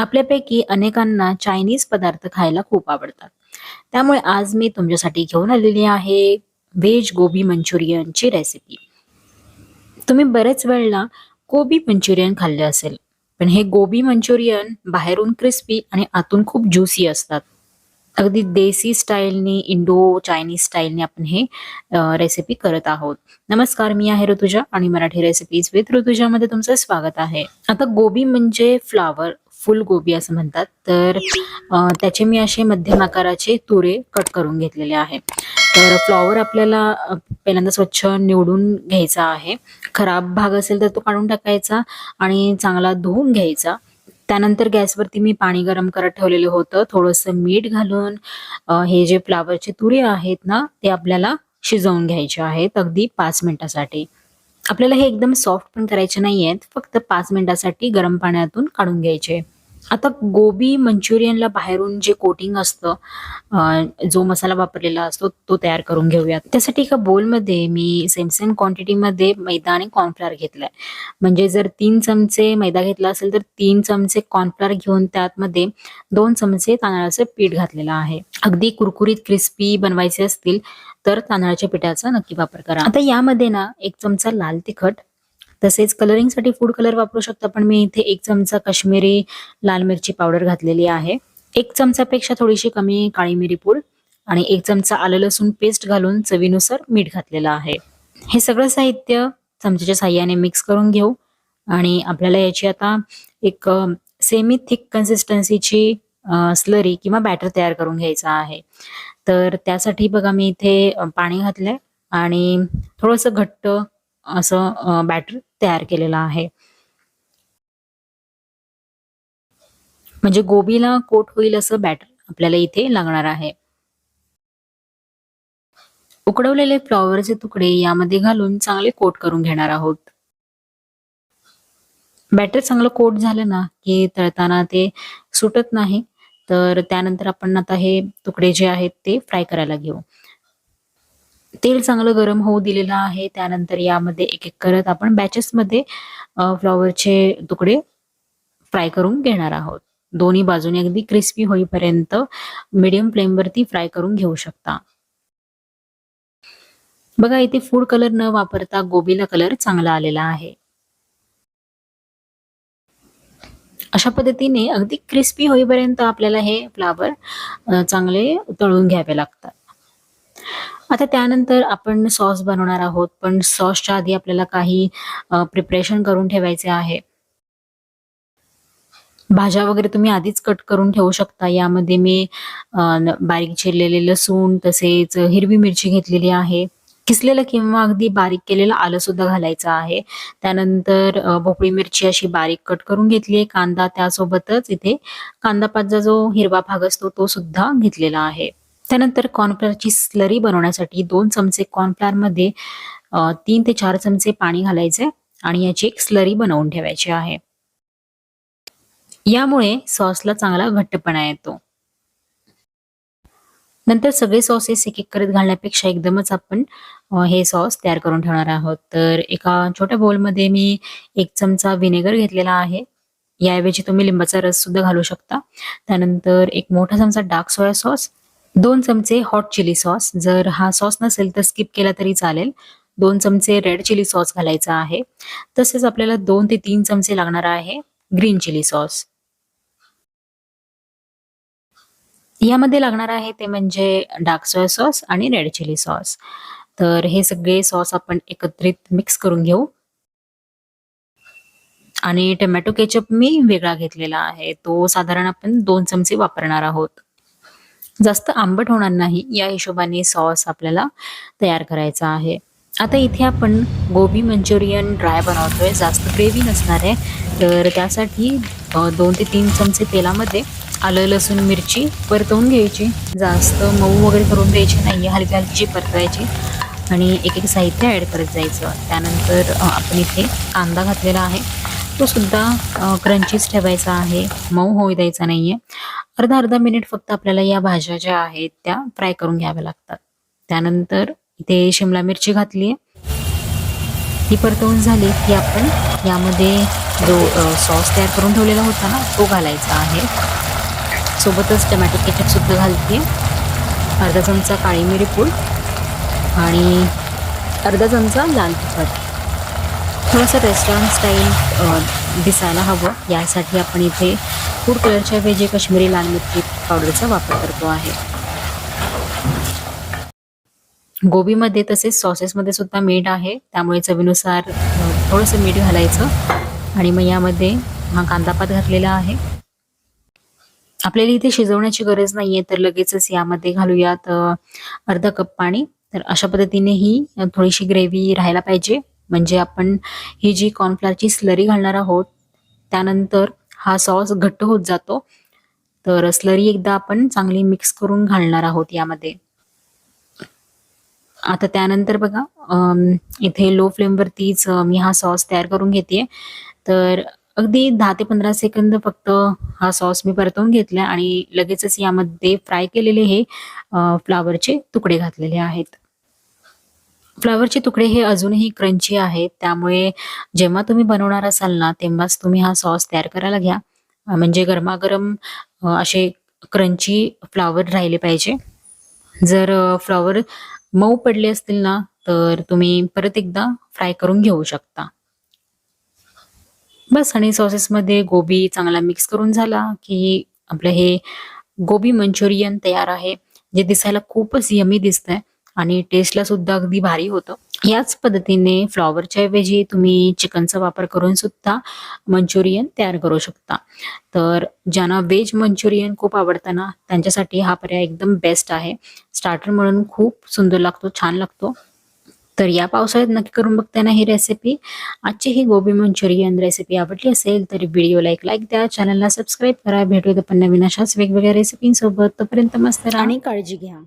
आपल्यापैकी अनेकांना चायनीज पदार्थ खायला खूप आवडतात. त्यामुळे आज मी तुमच्यासाठी घेऊन आलेली आहे व्हेज गोबी मंचुरियनची रेसिपी तुम्ही बरेच वेळेला गोबी मंचुरियन खाल्ले असेल पण हे गोबी मंचुरियन बाहेरून क्रिस्पी आणि आतून खूप ज्युसी असतात. अगदी देसी स्टाईलनी इंडो चायनीज स्टाईलने आपण हे रेसिपी करत आहोत. नमस्कार मी आहे ऋतुजा आणि मराठी रेसिपीज विथ ऋतुजामध्ये तुमचं स्वागत आहे. आता गोबी म्हणजे फ्लावर फुलगोबी असं म्हणतात. तर त्याचे मी असे मध्यम आकाराचे तुरे कट करून घेतलेले आहे. तर फ्लॉवर आपल्याला पहिल्यांदा स्वच्छ निवडून घ्यायचा आहे. खराब भाग असेल तर तो काढून टाकायचा आणि चांगला धुवून घ्यायचा. त्यानंतर गॅसवरती मी पाणी गरम करत ठेवलेलं होतं. थोडंसं मीठ घालून हे जे फ्लावरचे तुरे आहेत ना ते आपल्याला शिजवून घ्यायचे आहेत अगदी पाच मिनिटासाठी. आपल्याला हे एकदम सॉफ्ट पण करायचे नाही आहेत फक्त पाच मिनिटासाठी गरम पाण्यातून काढून घ्यायचे. आता गोबी मंचुरियनला बाहेरून जे कोटिंग असतं जो मसाला वापरलेला असतो तो तयार करून घेऊयात. त्यासाठी एका बोलमध्ये मी सेम सेम क्वांटिटीमध्ये मैदा आणि कॉर्नफ्लॉर घेतलाय. म्हणजे जर तीन चमचे मैदा घेतला असेल तर तीन चमचे कॉर्नफ्लॉर घेऊन त्यामध्ये दोन चमचे तांदळाचं पीठ घातलेलं आहे. अगदी कुरकुरीत क्रिस्पी बनवायचे असतील तर तांदळाच्या पिठाचा नक्की वापर करा. आता यामध्ये ना एक चमचा लाल तिखट तसेच कलरिंगसाठी फूड कलर वापरू शकता पण मी इथे एक चमचा काश्मीरी लाल मिरची पावडर घातलेली आहे. एक चमचापेक्षा थोडीशी कमी काळी मिरी पूड आणि एक चमचा आलं लसूण पेस्ट घालून चवीनुसार मीठ घातलेलं आहे. हे सगळं साहित्य चमच्याच्या साह्याने मिक्स करून घेऊ आणि आपल्याला याची आता एक सेमी थिक कन्सिस्टन्सीची स्लरी किंवा बॅटर तयार करून घ्यायचा आहे. तर त्यासाठी बघा मी इथे पाणी घातलंय आणि थोडंसं घट्ट असं बॅटर तयार केलेलं आहे. म्हणजे गोबीला कोट होईल असं बॅटर आपल्याला इथे लागणार आहे. उकडवलेले फ्लॉवरचे तुकडे यामध्ये घालून चांगले कोट करून घेणार आहोत. बॅटर चांगलं कोट झालं ना की तळताना ते सुटत नाही तर त्यानंतर आपण आता हे तुकडे जे आहेत ते फ्राय करायला घेऊ. तेल चांगलं गरम होऊ दिलेलं आहे. त्यानंतर यामध्ये एक एक करत आपण बॅचेस मध्ये फ्लॉवरचे तुकडे फ्राय करून घेणार आहोत. दोन्ही बाजूने अगदी क्रिस्पी होईपर्यंत मिडियम फ्लेमवरती फ्राय करून घेऊ शकता. बघा इथे फूड कलर न वापरता गोबीला कलर चांगला आलेला आहे. अशा पद्धतीने अगदी क्रिस्पी होईपर्यंत आपल्याला हे फ्लावर चांगले तळून घ्यावे लागतात. आता त्यानंतर आपण सॉस बनवणार आहोत पण सॉसच्या आधी आपल्याला काही प्रिपरेशन करून ठेवायचे आहे. भाज्या वगैरे तुम्ही आधीच कट करून ठेवू शकता. यामध्ये मी बारीक चिरलेले लसूण तसेच हिरवी मिरची घेतलेली आहे. किसलेलं किंवा अगदी बारीक केलेलं आलं सुद्धा घालायचं आहे. त्यानंतर भोपळी मिरची अशी बारीक कट करून घेतली आहे. कांदा त्यासोबतच इथे कांदा पातचा जो हिरवा भाग असतो तो सुद्धा घेतलेला आहे. त्यानंतर कॉर्नफ्लॉरची स्लरी बनवण्यासाठी दोन चमचे कॉर्नफ्लॉरमध्ये तीन ते चार चमचे पाणी घालायचे आणि याची एक स्लरी बनवून ठेवायची आहे. यामुळे सॉसला चांगला घट्टपणा येतो. नंतर सगळे सॉसेस एक एक करत घालण्यापेक्षा एकदमच आपण हे सॉस तयार करून ठेवणार आहोत. तर एका छोट्या बोलमध्ये मी एक चमचा व्हिनेगर घेतलेला आहे. याऐवजी तुम्ही लिंबाचा रस सुद्धा घालू शकता. त्यानंतर एक मोठा चमचा डार्क सोया सॉस दोन चमचे हॉट चिली सॉस जर हा सॉस नसेल तर स्किप केला तरी चालेल. दोन चमचे रेड चिली सॉस घालायचा आहे. तसेच आपल्याला दोन ते तीन चमचे लागणार आहे ग्रीन चिली सॉस यामध्ये लागणार आहे ते म्हणजे डार्क सोया सॉस आणि रेड चिली सॉस तर हे सगळे सॉस आपण एकत्रित मिक्स करून घेऊ. आणि टोमॅटो केचप मी वेगळा घेतलेला आहे. तो साधारण आपण दोन चमचे वापरणार आहोत. जास्त आंबट होणार नाही. या हिशोबाने सॉस आपल्याला तयार करायचा आहे. आता इथे आपण गोबी मंचुरियन ड्राय बनवतोय. जास्त ग्रेव्ही नसणार आहे. तर त्यासाठी दोन ते तीन चमचे तेलामध्ये आलं लसूण मिरची परतवून घ्यायची. जास्त मऊ वगैरे करून द्यायची नाही हलकी हलकीची परतवायची आणि एक एक साहित्य ॲड करत जायचं. त्यानंतर आपण इथे कांदा घातलेला आहे. तो सुद्धा क्रंचीच ठेवायचा आहे. मऊ होऊ द्यायचा नाही आहे अर्धा अर्धा मिनिट फक्त आपल्याला या भाज्या ज्या आहेत त्या फ्राय करून घ्याव्या लागतात. त्यानंतर इथे शिमला मिरची घातली आहे. ती परतवून झाली की आपण यामध्ये जो सॉस तयार करून ठेवलेला होता ना तो घालायचा आहे. सोबतच टमॅटो केचपसुद्धा घालते. अर्धा चमचा काळी मिरी पूड आणि अर्धा चमचा लाल तिखट. थोडंसं रेस्टॉरंट स्टाईल दिसायला हवं. यासाठी आपण इथे फूड कलरच्या ऐवजी काश्मीरी लाल मिरची पावडरचा वापर करतो आहे. गोबीमध्ये तसेच सॉसेसमध्ये सुद्धा मीठ आहे. त्यामुळे चवीनुसार थोडंसं मीठ घालायचं आणि मग यामध्ये हा कांदापात घातलेला आहे. आपल्याला इथे शिजवण्याची गरज नाहीये तर लगेचच यामध्ये घालूयात अर्धा कप पाणी. तर अशा पद्धतीने ही थोडीशी ग्रेव्ही राहायला पाहिजे. म्हणजे आपण ही जी कॉर्नफ्लॉरची स्लरी घालणार आहोत त्यानंतर हा सॉस घट्ट होत जातो. तर स्लरी एकदा आपण चांगली मिक्स करून घालणार आहोत यामध्ये. आता त्यानंतर बघा इथे लो फ्लेमवरतीच मी हा सॉस तयार करून घेते तर अगदी दहा ते पंधरा सेकंद फक्त हा सॉस मी परतवून घेतला आणि लगेचच यामध्ये फ्राय केलेले हे फ्लावरचे तुकडे घातलेले आहेत. फ्लावरचे तुकडे हे अजूनही क्रंची आहेत. त्यामुळे जेव्हा तुम्ही बनवणार असाल ना तेव्हाच तुम्ही हा सॉस तयार करायला घ्या. म्हणजे गरमागरम असे क्रंची फ्लावर राहिले पाहिजे. जर फ्लावर फ्लॉवर मऊ पडले असतील ना तर तुम्ही परत एकदा फ्राय करून घेऊ शकता. बस आणि सॉसेसमध्ये गोबी चांगला मिक्स करून झाला की आपलं हे गोबी मंचुरियन तयार आहे जे दिसायला खूपच यमी दिसतंय. आणि टेस्टला सुद्धा अगदी भारी होतं. याच पद्धतीने फ्लॉवरच्या ऐवजी तुम्ही चिकनचा वापर करून सुद्धा मंचुरियन तयार करू शकता. तर ज्यांना व्हेज मंचुरियन खूप आवडतं ना त्यांच्यासाठी हा पर्याय एकदम बेस्ट आहे. स्टार्टर म्हणून खूप सुंदर लागतो छान लागतो. तर या पावसाळ्यात नक्की करून बघताना ही रेसिपी आजची ही गोबी मंचुरियन रेसिपी आवडली असेल तर व्हिडिओला एक लाईक द्या चॅनलला सबस्क्राईब करा. भेटूया आपण नवीन अशाच वेगवेगळ्या रेसिपींसोबत तोपर्यंत मस्त राहा. आणि काळजी घ्या.